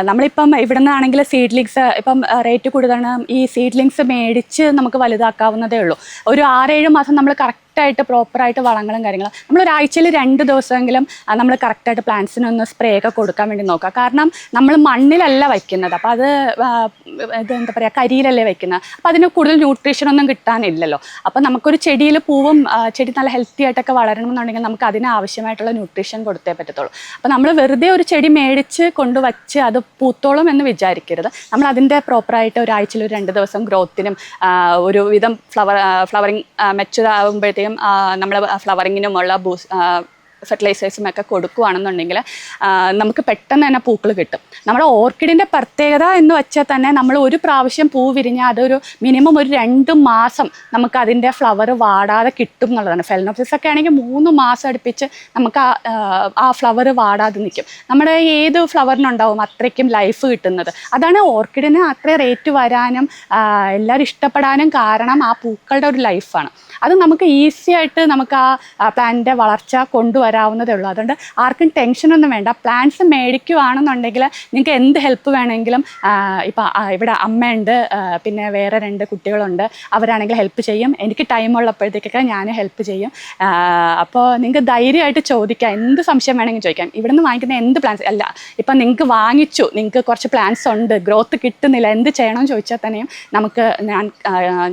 നമ്മളിപ്പം ഇവിടെ നിന്നാണെങ്കിൽ സീഡ്ലിങ്സ് ഇപ്പം റേറ്റ് കൂടുതലാണ്. ഈ സീഡ്ലിങ്സ് മേടിച്ച് നമുക്ക് വലുതാക്കാവുന്നതേ ഉള്ളൂ. ഒരു ആറേഴ് മാസം നമ്മൾ കറക്റ്റ് കറക്റ്റായിട്ട് പ്രോപ്പറായിട്ട് വളങ്ങളും കാര്യങ്ങളും. നമ്മൾ ഒരാഴ്ചയിൽ രണ്ട് ദിവസമെങ്കിലും നമ്മൾ കറക്റ്റായിട്ട് പ്ലാന്റ്സിനൊന്ന് സ്പ്രേ ഒക്കെ കൊടുക്കാൻ വേണ്ടി നോക്കുക. കാരണം നമ്മൾ മണ്ണിലല്ല വയ്ക്കുന്നത്. അപ്പോൾ അത് ഇത് എന്താ പറയുക കരിയിലല്ലേ വയ്ക്കുന്നത്. അപ്പോൾ അതിന് കൂടുതൽ ന്യൂട്രീഷൻ ഒന്നും കിട്ടാനില്ലല്ലോ. അപ്പോൾ നമുക്കൊരു ചെടിയിൽ പൂവും ചെടി നല്ല ഹെൽത്തി ആയിട്ടൊക്കെ വളരണമെന്നുണ്ടെങ്കിൽ നമുക്ക് അതിന് ആവശ്യമായിട്ടുള്ള ന്യൂട്രീഷൻ കൊടുത്തേ പറ്റത്തുള്ളൂ. അപ്പോൾ നമ്മൾ വെറുതെ ഒരു ചെടി മേടിച്ച് കൊണ്ടുവച്ച് അത് പൂത്തോളം എന്ന് വിചാരിക്കരുത്. നമ്മൾ അതിന്റെ പ്രോപ്പറായിട്ട് ഒരാഴ്ചയിൽ ഒരു രണ്ട് ദിവസം ഗ്രോത്തിനും ഒരു വിധം ഫ്ലവർ ഫ്ലവറിങ് മെച്ചുറാകുമ്പോഴത്തേക്കും നമ്മൾ ഫ്ലവറിങ്ങിനുമുള്ള ബൂസ് ഫെർട്ടിലൈസേഴ്സും ഒക്കെ കൊടുക്കുകയാണെന്നുണ്ടെങ്കിൽ നമുക്ക് പെട്ടെന്ന് തന്നെ പൂക്കൾ കിട്ടും. നമ്മുടെ ഓർക്കിഡിന്റെ പ്രത്യേകത എന്ന് വെച്ചാൽ തന്നെ നമ്മൾ ഒരു പ്രാവശ്യം പൂ വിരിഞ്ഞാൽ അതൊരു മിനിമം ഒരു രണ്ട് മാസം നമുക്ക് അതിന്റെ ഫ്ലവർ വാടാതെ കിട്ടും എന്നുള്ളതാണ്. ഫെലനോപ്സിസ് ഒക്കെ ആണെങ്കിൽ മൂന്ന് മാസം അടുപ്പിച്ച് നമുക്ക് ആ, ആ, ഫ്ലവർ വാടാതെ നിൽക്കും. നമ്മുടെ ഏത് ഫ്ലവറിനുണ്ടാവും അത്രയ്ക്കും ലൈഫ് കിട്ടുന്നത്. അതാണ് ഓർക്കിഡിന് അത്ര റേറ്റ് വരാനും എല്ലാവരും ഇഷ്ടപ്പെടാനും കാരണം ആ പൂക്കളുടെ ഒരു ലൈഫാണ് അത് നമുക്ക് ഈസി ആയിട്ട് നമുക്ക് ആ പ്ലാന്റിന്റെ വളർച്ച കൊണ്ടുവരാവുന്നതേ ഉള്ളൂ. അതുകൊണ്ട് ആർക്കും ടെൻഷനൊന്നും വേണ്ട. പ്ലാന്റ്സ് മേടിക്കുവാണെന്നുണ്ടെങ്കിൽ നിങ്ങൾക്ക് എന്ത് ഹെൽപ്പ് വേണമെങ്കിലും ഇപ്പം ഇവിടെ അമ്മയുണ്ട് പിന്നെ വേറെ രണ്ട് കുട്ടികളുണ്ട്. അവരാണെങ്കിൽ ഹെൽപ്പ് ചെയ്യും. എനിക്ക് ടൈം ഉള്ളപ്പോഴത്തേക്കൊക്കെ ഞാൻ ഹെൽപ്പ് ചെയ്യും. അപ്പോൾ നിങ്ങൾക്ക് ധൈര്യമായിട്ട് ചോദിക്കാം. എന്ത് സംശയം വേണമെങ്കിലും ചോദിക്കാം. ഇവിടുന്ന് വാങ്ങിക്കുന്ന എന്ത് പ്ലാന്റ്സ് അല്ല ഇപ്പം നിങ്ങൾക്ക് വാങ്ങിച്ചു. നിങ്ങൾക്ക് കുറച്ച് പ്ലാന്റ്സ് ഉണ്ട്. ഗ്രോത്ത് കിട്ടുന്നില്ല. എന്ത് ചെയ്യണമെന്ന് ചോദിച്ചാൽ തന്നെയും നമുക്ക് ഞാൻ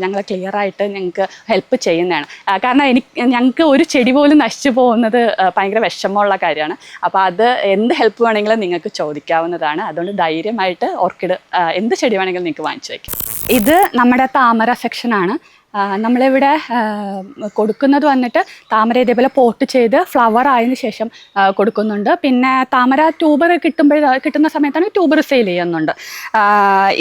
ഞങ്ങൾ ക്ലിയറായിട്ട് ഞങ്ങൾക്ക് ഹെൽപ്പ് ചെയ്യുന്നതാണ്. കാരണം എനിക്ക് ഞങ്ങൾക്ക് ഒരു ചെടി പോലും നശിച്ചു പോകുന്നത് ഭയങ്കര വിഷമമുള്ള കാര്യമാണ്. അപ്പോൾ അത് എന്ത് ഹെൽപ്പ് വേണമെങ്കിലും നിങ്ങൾക്ക് ചോദിക്കാവുന്നതാണ്. അതുകൊണ്ട് ധൈര്യമായിട്ട് ഓർക്കിഡ് എന്ത് ചെടി വേണമെങ്കിലും നിങ്ങൾക്ക് വാങ്ങിച്ചു വയ്ക്കാം ഇത് നമ്മുടെ താമര സെക്ഷനാണ് നമ്മളിവിടെ കൊടുക്കുന്നത് വന്നിട്ട് താമര ഇതേപോലെ പോട്ട് ചെയ്ത് ഫ്ലവർ ആയതിനു ശേഷം കൊടുക്കുന്നുണ്ട്. പിന്നെ താമര ട്യൂബർ കിട്ടുമ്പോൾ കിട്ടുന്ന സമയത്താണ് ട്യൂബർ സെയിൽ ചെയ്യുന്നുണ്ട്.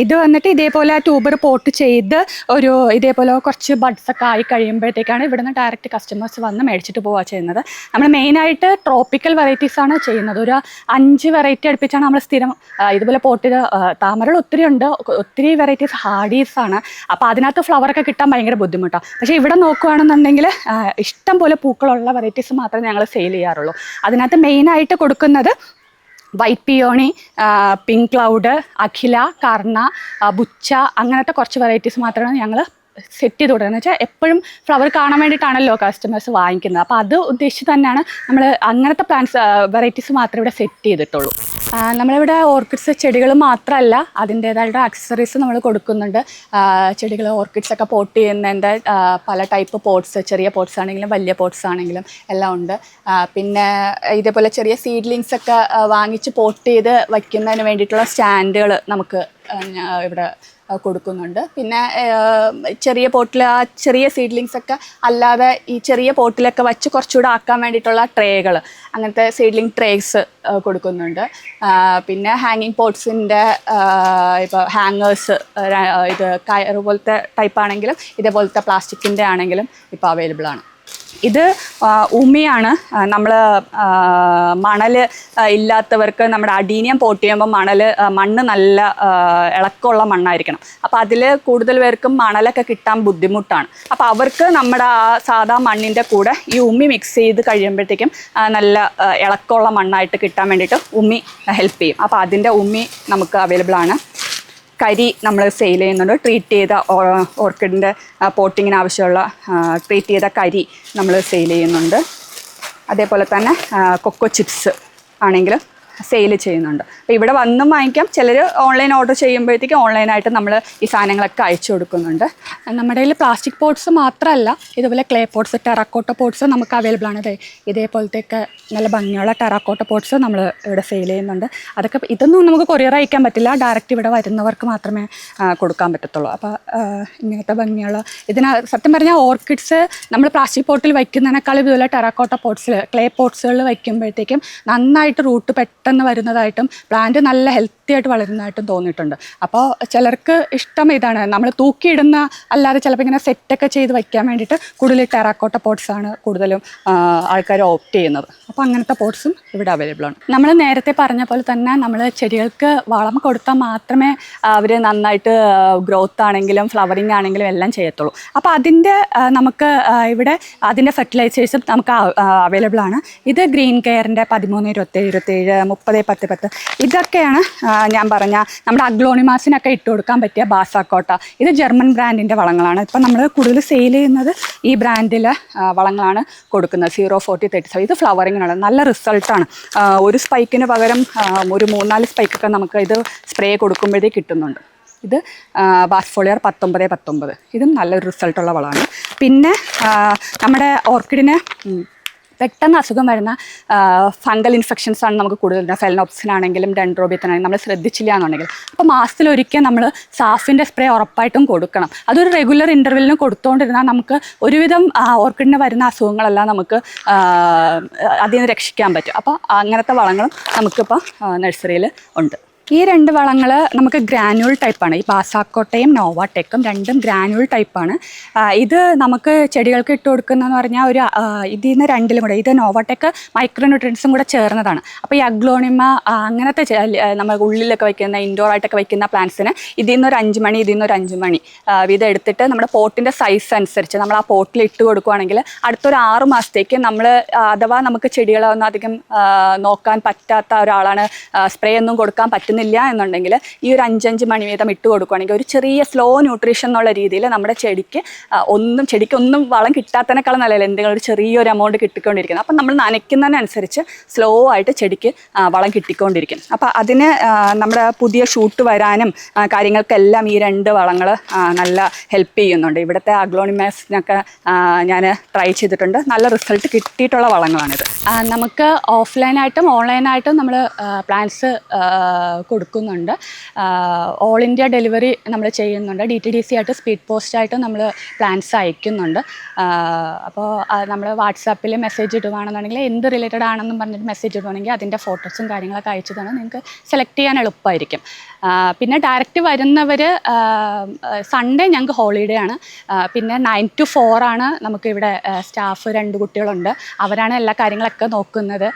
ഇത് വന്നിട്ട് ഇതേപോലെ ട്യൂബർ പോട്ട് ചെയ്ത് ഒരു ഇതേപോലെ കുറച്ച് ബഡ്സ് ഒക്കെ ആയി കഴിയുമ്പോഴത്തേക്കാണ് ഇവിടുന്ന് ഡയറക്റ്റ് കസ്റ്റമേഴ്സ് വന്ന് മേടിച്ചിട്ട് പോവുക ചെയ്യുന്നത്. നമ്മൾ മെയിനായിട്ട് ട്രോപ്പിക്കൽ വെറൈറ്റീസാണ് ചെയ്യുന്നത്. ഒരു അഞ്ച് വെറൈറ്റി അടുപ്പിച്ചാണ് നമ്മൾ സ്ഥിരം ഇതുപോലെ പോട്ട് ചെയ്ത് താമരകൾ ഒത്തിരി ഉണ്ട്. ഒത്തിരി വെറൈറ്റീസ് ഹാഡീസാണ് അപ്പോൾ അതിനകത്ത് ഫ്ലവറൊക്കെ കിട്ടാൻ ഭയങ്കര ബുദ്ധിമുട്ടാണ് പക്ഷേ ഇവിടെ നോക്കുകയാണെന്നുണ്ടെങ്കിൽ ഇഷ്ടം പോലെ പൂക്കളുള്ള വെറൈറ്റീസ് മാത്രമേ ഞങ്ങൾ സെയിൽ ചെയ്യാറുള്ളൂ. അതിനകത്ത് മെയിനായിട്ട് കൊടുക്കുന്നത് വൈറ്റ് പിയോണി പിങ്ക് ക്ലൗഡ് അഖില കർണ ബുച്ച അങ്ങനത്തെ കുറച്ച് വെറൈറ്റീസ് മാത്രമാണ് ഞങ്ങൾ സെറ്റ് ചെയ്ത് കൊടുക്കുന്നത് വെച്ചാൽ എപ്പോഴും ഫ്ലവർ കാണാൻ വേണ്ടിയിട്ടാണല്ലോ കസ്റ്റമേഴ്സ് വാങ്ങിക്കുന്നത്. അപ്പോൾ അത് ഉദ്ദേശിച്ച് തന്നെയാണ് നമ്മൾ അങ്ങനത്തെ പ്ലാന്റ്സ് വെറൈറ്റീസ് മാത്രമേ ഇവിടെ സെറ്റ് ചെയ്തിട്ടുള്ളൂ. നമ്മളിവിടെ ഓർക്കിഡ്സ് ചെടികൾ മാത്രമല്ല അതിന്റേതായിട്ട് അക്സസറീസ് നമ്മൾ കൊടുക്കുന്നുണ്ട്. ചെടികൾ ഓർക്കിഡ്സ് ഒക്കെ പോട്ട് ചെയ്യുന്നതിന്റെ പല ടൈപ്പ് പോട്ട്സ് ചെറിയ പോട്ട്സ് ആണെങ്കിലും വലിയ പോട്ട്സ് ആണെങ്കിലും എല്ലാം ഉണ്ട്. പിന്നെ ഇതേപോലെ ചെറിയ സീഡ്ലിങ്സ് ഒക്കെ വാങ്ങിച്ച് പോട്ട് ചെയ്ത് വയ്ക്കുന്നതിന് വേണ്ടിയിട്ടുള്ള സ്റ്റാൻഡുകൾ നമുക്ക് ഇവിടെ കൊടുക്കുന്നുണ്ട്. പിന്നെ ചെറിയ പോട്ടിൽ ആ ചെറിയ സീഡ്ലിങ്സ് ഒക്കെ അല്ലാതെ ഈ ചെറിയ പോട്ടിലൊക്കെ വച്ച് കുറച്ചുകൂടെ ആക്കാൻ വേണ്ടിയിട്ടുള്ള ട്രേകൾ അങ്ങനത്തെ സീഡ്ലിംഗ് ട്രേസ് കൊടുക്കുന്നുണ്ട്. പിന്നെ ഹാങ്ങിങ് പോട്ട്സിന്റെ ഇപ്പോൾ ഹാങ്ങേഴ്സ് ഇത് കയർ പോലത്തെ ടൈപ്പ് ആണെങ്കിലും ഇതേപോലത്തെ പ്ലാസ്റ്റിക്കിന്റെ ആണെങ്കിലും ഇപ്പോൾ അവൈലബിൾ ആണ്. ഇത് ഉമിയാണ്. നമ്മൾ മണൽ ഇല്ലാത്തവർക്ക് നമ്മുടെ അടീനിയം പോട്ട് ചെയ്യുമ്പോൾ മണൽ മണ്ണ് നല്ല ഇളക്കമുള്ള മണ്ണായിരിക്കണം. അപ്പോൾ അതിൽ കൂടുതൽ പേർക്കും മണലൊക്കെ കിട്ടാൻ ബുദ്ധിമുട്ടാണ്. അപ്പോൾ അവർക്ക് നമ്മുടെ ആ സാധാ മണ്ണിന്റെ കൂടെ ഈ ഉമ്മി മിക്സ് ചെയ്ത് കഴിയുമ്പോഴത്തേക്കും നല്ല ഇളക്കമുള്ള മണ്ണായിട്ട് കിട്ടാൻ വേണ്ടിയിട്ട് ഉമ്മി ഹെൽപ്പ് ചെയ്യും. അപ്പോൾ അതിന്റെ ഉമ്മി നമുക്ക് അവൈലബിൾ ആണ് കരി നമ്മൾ സെയിൽ ചെയ്യുന്നുണ്ട്. ട്രീറ്റ് ചെയ്ത ഓർക്കിഡിന്റെ പോട്ടിങ്ങിന് ആവശ്യമുള്ള ട്രീറ്റ് ചെയ്ത കരി നമ്മൾ സെയിൽ ചെയ്യുന്നുണ്ട്. അതേപോലെ തന്നെ കൊക്കോ ചിപ്സ് ആണെങ്കിലും സെയിൽ ചെയ്യുന്നുണ്ട്. അപ്പോൾ ഇവിടെ വന്നും വാങ്ങിക്കാം. ചിലർ ഓൺലൈൻ ഓർഡർ ചെയ്യുമ്പോഴത്തേക്ക് ഓൺലൈനായിട്ട് നമ്മൾ ഈ സാധനങ്ങളൊക്കെ അയച്ചു കൊടുക്കുന്നുണ്ട്. നമ്മുടെ കയ്യിൽ പ്ലാസ്റ്റിക് പോട്ട്സ് മാത്രമല്ല ഇതുപോലെ ക്ലേ പോട്ട്സ് ടെറാക്കോട്ട പോട്ട്സ് നമുക്ക് അവൈലബിൾ ആണ്. ദേ ഇതേപോലത്തെയൊക്കെ നല്ല ഭംഗിയുള്ള ടെറാക്കോട്ട പോട്ട്സ് നമ്മൾ ഇവിടെ സെയിൽ ചെയ്യുന്നുണ്ട്. അതൊക്കെ ഇതൊന്നും നമുക്ക് കൊറിയർ അയക്കാൻ പറ്റില്ല. ഡയറക്റ്റ് ഇവിടെ വരുന്നവർക്ക് മാത്രമേ കൊടുക്കാൻ പറ്റത്തുള്ളൂ. അപ്പോൾ ഇങ്ങനത്തെ ഭംഗിയുള്ള ഇതിന് സത്യം പറഞ്ഞാൽ ഓർക്കിഡ്സ് നമ്മൾ പ്ലാസ്റ്റിക് പോട്ടിൽ വയ്ക്കുന്നതിനേക്കാൾ ഇതുപോലെ ടെറാക്കോട്ട പോട്ട്സിൽ ക്ലേ പോട്ട്സുകളിൽ വയ്ക്കുമ്പോഴത്തേക്കും നന്നായിട്ട് റൂട്ട് പെട്ടെന്ന് വരുന്നതായിട്ടും പ്ലാന്റ് നല്ല ഹെൽത്തി ആയിട്ട് വളരുന്നതായിട്ടും തോന്നിയിട്ടുണ്ട്. അപ്പോൾ ചിലർക്ക് ഇഷ്ടം ഇതാണ്. നമ്മൾ തൂക്കിയിടുന്ന അല്ലാതെ ചിലപ്പോൾ ഇങ്ങനെ സെറ്റൊക്കെ ചെയ്ത് വയ്ക്കാൻ വേണ്ടിയിട്ട് കൂടുതൽ ടെറാക്കോട്ട പോട്ട്സ് ആണ് കൂടുതലും ആൾക്കാർ ഓപ്റ്റ് ചെയ്യുന്നത്. അപ്പോൾ അങ്ങനത്തെ പോട്ട്സും ഇവിടെ അവൈലബിൾ ആണ്. നമ്മൾ നേരത്തെ പറഞ്ഞ പോലെ തന്നെ നമ്മൾ ചെടികൾക്ക് വളം കൊടുത്താൽ മാത്രമേ അവർ നന്നായിട്ട് ഗ്രോത്ത് ആണെങ്കിലും ഫ്ലവറിങ് ആണെങ്കിലും എല്ലാം ചെയ്യത്തുള്ളൂ. അപ്പോൾ അതിന്റെ നമുക്ക് ഇവിടെ അതിന്റെ ഫെർട്ടിലൈസേഴ്സും നമുക്ക് അവൈലബിൾ ആണ്. ഇത് ഗ്രീൻ കെയറിന്റെ പതിമൂന്ന് ഇരുപത്തേഴ് ഇരുപത്തേഴ് മുപ്പത് പത്ത് പത്ത്. ഇതൊക്കെയാണ് ഞാൻ പറഞ്ഞ നമ്മുടെ അഗ്ലോണിമാസിനൊക്കെ ഇട്ട് കൊടുക്കാൻ പറ്റിയ ബാസാക്കോട്ട ഇത് ജർമ്മൻ ബ്രാൻഡിന്റെ വളങ്ങളാണ്. ഇപ്പം നമ്മൾ കൂടുതൽ സെയിൽ ചെയ്യുന്നത് ഈ ബ്രാൻഡിലെ വളങ്ങളാണ് കൊടുക്കുന്നത്. സീറോ ഫോർട്ടി തേർട്ടി സെവൻ ഇത് ഫ്ലവറിങ്ങിനുള്ള നല്ല റിസൾട്ടാണ്. ഒരു സ്പൈക്കിന് പകരം ഒരു മൂന്നാൽ സ്പൈക്കൊക്കെ നമുക്ക് ഇത് സ്പ്രേ കൊടുക്കുമ്പോഴേ കിട്ടുന്നുണ്ട്. ഇത് ബാസ്ഫോളിയർ പത്തൊമ്പത് പത്തൊമ്പത്. ഇതും നല്ലൊരു റിസൾട്ടുള്ള വളമാണ്. പിന്നെ നമ്മുടെ ഓർക്കിഡിന് പെട്ടെന്ന് അസുഖം വരുന്ന ഫംഗൽ ഇൻഫെക്ഷൻസ് ആണ് നമുക്ക് കൂടുതൽ ഫെലനോപ്സിൻ ആണെങ്കിലും ഡെൻഡ്രോബിയത്തിനാണെങ്കിലും നമ്മൾ ശ്രദ്ധിച്ചില്ല എന്നുണ്ടെങ്കിൽ അപ്പോൾ മാസത്തിലൊരിക്കൽ നമ്മൾ സാഫിന്റെ സ്പ്രേ ഉറപ്പായിട്ടും കൊടുക്കണം. അതൊരു റെഗുലർ ഇന്റർവെല്ലിന് കൊടുത്തുകൊണ്ടിരുന്നാൽ നമുക്ക് ഒരുവിധം ഓർക്കിഡിന് വരുന്ന അസുഖങ്ങളെല്ലാം നമുക്ക് അതിൽ നിന്ന് രക്ഷിക്കാൻ പറ്റും. അപ്പോൾ അങ്ങനത്തെ വളങ്ങളും നമുക്കിപ്പോൾ നഴ്സറിയിൽ ഉണ്ട്. ഈ രണ്ട് വളങ്ങൾ നമുക്ക് ഗ്രാനുവൽ ടൈപ്പാണ്. ഈ പാസാക്കോട്ടയും നോവാടെക്കും രണ്ടും ഗ്രാനുവൽ ടൈപ്പാണ്. ഇത് നമുക്ക് ചെടികൾക്ക് ഇട്ട് കൊടുക്കുന്നതെന്ന് പറഞ്ഞാൽ ഒരു ഇതിൽ നിന്ന് രണ്ടിലും കൂടെ ഇത് നോവാടെക്ക് മൈക്രോന്യൂട്രിയൻസും കൂടെ ചേർന്നതാണ്. അപ്പോൾ ഈ അഗ്ലോണിമ അങ്ങനത്തെ നമ്മൾ ഉള്ളിലൊക്കെ വയ്ക്കുന്ന ഇൻഡോർ ആയിട്ടൊക്കെ വയ്ക്കുന്ന പ്ലാന്റ്സിന് ഇതിൽ നിന്ന് ഒരു അഞ്ച് മണി ഇതിൽ നിന്ന് ഒരു അഞ്ച് മണി. വീതം എടുത്തിട്ട് നമ്മുടെ പോട്ടിന്റെ സൈസ് അനുസരിച്ച് നമ്മൾ ആ പോട്ടിൽ ഇട്ട് കൊടുക്കുകയാണെങ്കിൽ അടുത്തൊരു ആറ് മാസത്തേക്ക് നമ്മൾ അഥവാ നമുക്ക് ചെടികളൊന്നും അധികം നോക്കാൻ പറ്റാത്ത ഒരാളാണ് സ്പ്രേ ഒന്നും കൊടുക്കാൻ പറ്റുന്നില്ല എന്നുണ്ടെങ്കിൽ ഈ ഒരു അഞ്ചഞ്ച് മണി വീതം ഇട്ട് കൊടുക്കുകയാണെങ്കിൽ ഒരു ചെറിയ സ്ലോ ന്യൂട്രീഷൻ എന്നുള്ള രീതിയിൽ നമ്മുടെ ചെടിക്ക് ഒന്നും ചെടിക്ക് ഒന്നും വളം കിട്ടാത്തതിനേക്കാളും നല്ലതല്ല. എന്തെങ്കിലും ഒരു ചെറിയൊരു എമൗണ്ട് കിട്ടിക്കൊണ്ടിരിക്കുന്നത്. അപ്പം നമ്മൾ നനയ്ക്കുന്നതിനനുസരിച്ച് സ്ലോ ആയിട്ട് ചെടിക്ക് വളം കിട്ടിക്കൊണ്ടിരിക്കും. അപ്പോൾ അതിന് നമ്മുടെ പുതിയ ഷൂട്ട് വരാനും കാര്യങ്ങൾക്കെല്ലാം ഈ രണ്ട് വളങ്ങൾ നല്ല ഹെൽപ്പ് ചെയ്യുന്നുണ്ട്. ഇവിടുത്തെ അഗ്ലോണിമാസിനൊക്കെ ഞാൻ ട്രൈ ചെയ്തിട്ടുണ്ട്. നല്ല റിസൾട്ട് കിട്ടിയിട്ടുള്ള വളങ്ങളാണിത്. നമുക്ക് ഓഫ്ലൈനായിട്ടും ഓൺലൈനായിട്ടും നമ്മൾ പ്ലാൻസ് കൊടുക്കുന്നുണ്ട്. ഓൾ ഇന്ത്യ ഡെലിവറി നമ്മൾ ചെയ്യുന്നുണ്ട്. ഡി ടി ഡി സി ആയിട്ട് സ്പീഡ് പോസ്റ്റ് ആയിട്ടും നമ്മൾ പ്ലാൻസ് അയക്കുന്നുണ്ട്. അപ്പോൾ നമ്മൾ വാട്സാപ്പിൽ മെസ്സേജ് ഇടുകയാണെന്നുണ്ടെങ്കിൽ എന്ത് റിലേറ്റഡ് ആണെന്നും പറഞ്ഞിട്ട് മെസ്സേജ് ഇടുവാണെങ്കിൽ അതിന്റെ ഫോട്ടോസും കാര്യങ്ങളൊക്കെ അയച്ചു തന്നെ നിങ്ങൾക്ക് സെലക്ട് ചെയ്യാൻ എളുപ്പമായിരിക്കും. പിന്നെ ഡയറക്റ്റ് വരുന്നവർ സൺഡേ ഞങ്ങൾക്ക് ഹോളിഡേ ആണ്. പിന്നെ നയൻ ടു ഫോർ ആണ് നമുക്കിവിടെ സ്റ്റാഫ് രണ്ട് കുട്ടികളുണ്ട്. അവരാണ് എല്ലാ കാര്യങ്ങളൊക്കെ നോക്കുന്നത്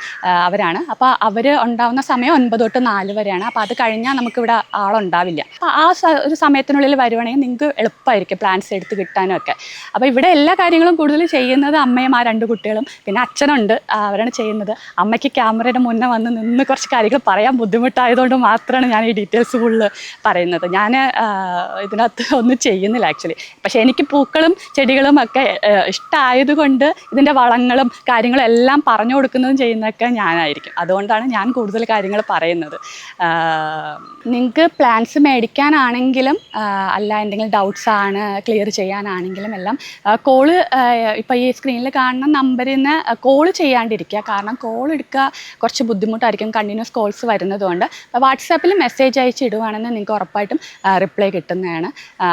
അവരാണ്. അപ്പോൾ അവർ ഉണ്ടാവുന്ന സമയം ഒൻപത് തൊട്ട് നാല് വരെയാണ്. അപ്പോൾ അത് കഴിഞ്ഞാൽ നമുക്കിവിടെ ആളുണ്ടാവില്ല. അപ്പോൾ ആ ഒരു സമയത്തിനുള്ളിൽ വരുവാണെങ്കിൽ നിങ്ങൾക്ക് എളുപ്പമായിരിക്കും പ്ലാൻസ് എടുത്ത് കിട്ടാനും ഒക്കെ അപ്പോൾ ഇവിടെ എല്ലാ കാര്യങ്ങളും കൂടുതൽ ചെയ്യുന്നത് അമ്മയും ആ രണ്ട് കുട്ടികളും പിന്നെ അച്ഛനുണ്ട് അവരാണ് ചെയ്യുന്നത്. അമ്മയ്ക്ക് ക്യാമറയുടെ മുന്നേ വന്ന് നിന്ന് കുറച്ച് കാര്യങ്ങൾ പറയാൻ ബുദ്ധിമുട്ടായതുകൊണ്ട് മാത്രമാണ് ഞാൻ ഈ ഡീറ്റെയിൽസ് ഫുള്ള് പറയുന്നത്. ഞാൻ ഇതിനകത്ത് ഒന്നും ചെയ്യുന്നില്ല ആക്ച്വലി പക്ഷേ എനിക്ക് പൂക്കളും ചെടികളും ഒക്കെ ഇഷ്ടമായതുകൊണ്ട് ഇതിന്റെ വളങ്ങളും കാര്യങ്ങളും എല്ലാം പറഞ്ഞു കൊടുക്കുന്നതും ചെയ്യുന്നതൊക്കെ ഞാനായിരിക്കും. അതുകൊണ്ടാണ് ഞാൻ കൂടുതൽ കാര്യങ്ങൾ പറയുന്നത്. നിങ്ങൾക്ക് പ്ലാൻസ് മേടിക്കാനാണെങ്കിലും അല്ല എന്തെങ്കിലും ഡൗട്ട്സ് ആണ് ക്ലിയർ ചെയ്യാനാണെങ്കിലും എല്ലാം കോൾ ഇപ്പോൾ ഈ സ്ക്രീനിൽ കാണുന്ന നമ്പറിൽ നിന്ന് കോൾ ചെയ്യാണ്ടിരിക്കുക. കാരണം കോൾ എടുക്കുക കുറച്ച് ബുദ്ധിമുട്ടായിരിക്കും കണ്ടിന്യൂസ് കോൾസ് വരുന്നതുകൊണ്ട്. വാട്സാപ്പിൽ മെസ്സേജ് അയച്ചിടുവാണെന്ന് നിങ്ങൾക്ക് ഉറപ്പായിട്ടും റിപ്ലൈ കിട്ടുന്നതാണ്.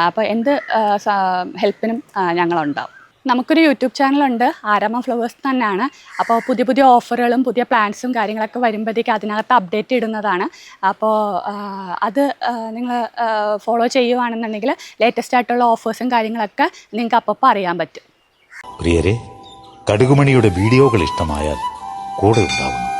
അപ്പോൾ എന്ത് ഹെൽപ്പിനും ഞങ്ങളുണ്ടാവും. നമുക്കൊരു യൂട്യൂബ് ചാനലുണ്ട് ആരാമ ഫ്ലവേഴ്സ് തന്നെയാണ്. അപ്പോൾ പുതിയ പുതിയ ഓഫറുകളും പുതിയ പ്ലാൻസും കാര്യങ്ങളൊക്കെ വരുമ്പോഴത്തേക്ക് അതിനകത്ത് അപ്ഡേറ്റ് ഇടുന്നതാണ്. അപ്പോൾ അത് നിങ്ങൾ ഫോളോ ചെയ്യുവാണെന്നുണ്ടെങ്കിൽ ലേറ്റസ്റ്റ് ആയിട്ടുള്ള ഓഫേഴ്സും കാര്യങ്ങളൊക്കെ നിങ്ങൾക്ക് അപ്പോൾ അറിയാൻ പറ്റും. പ്രിയരെ കടുകുമണിയുടെ വീഡിയോകൾ ഇഷ്ടമായാൽ കൂടെ ഉണ്ടാവണം.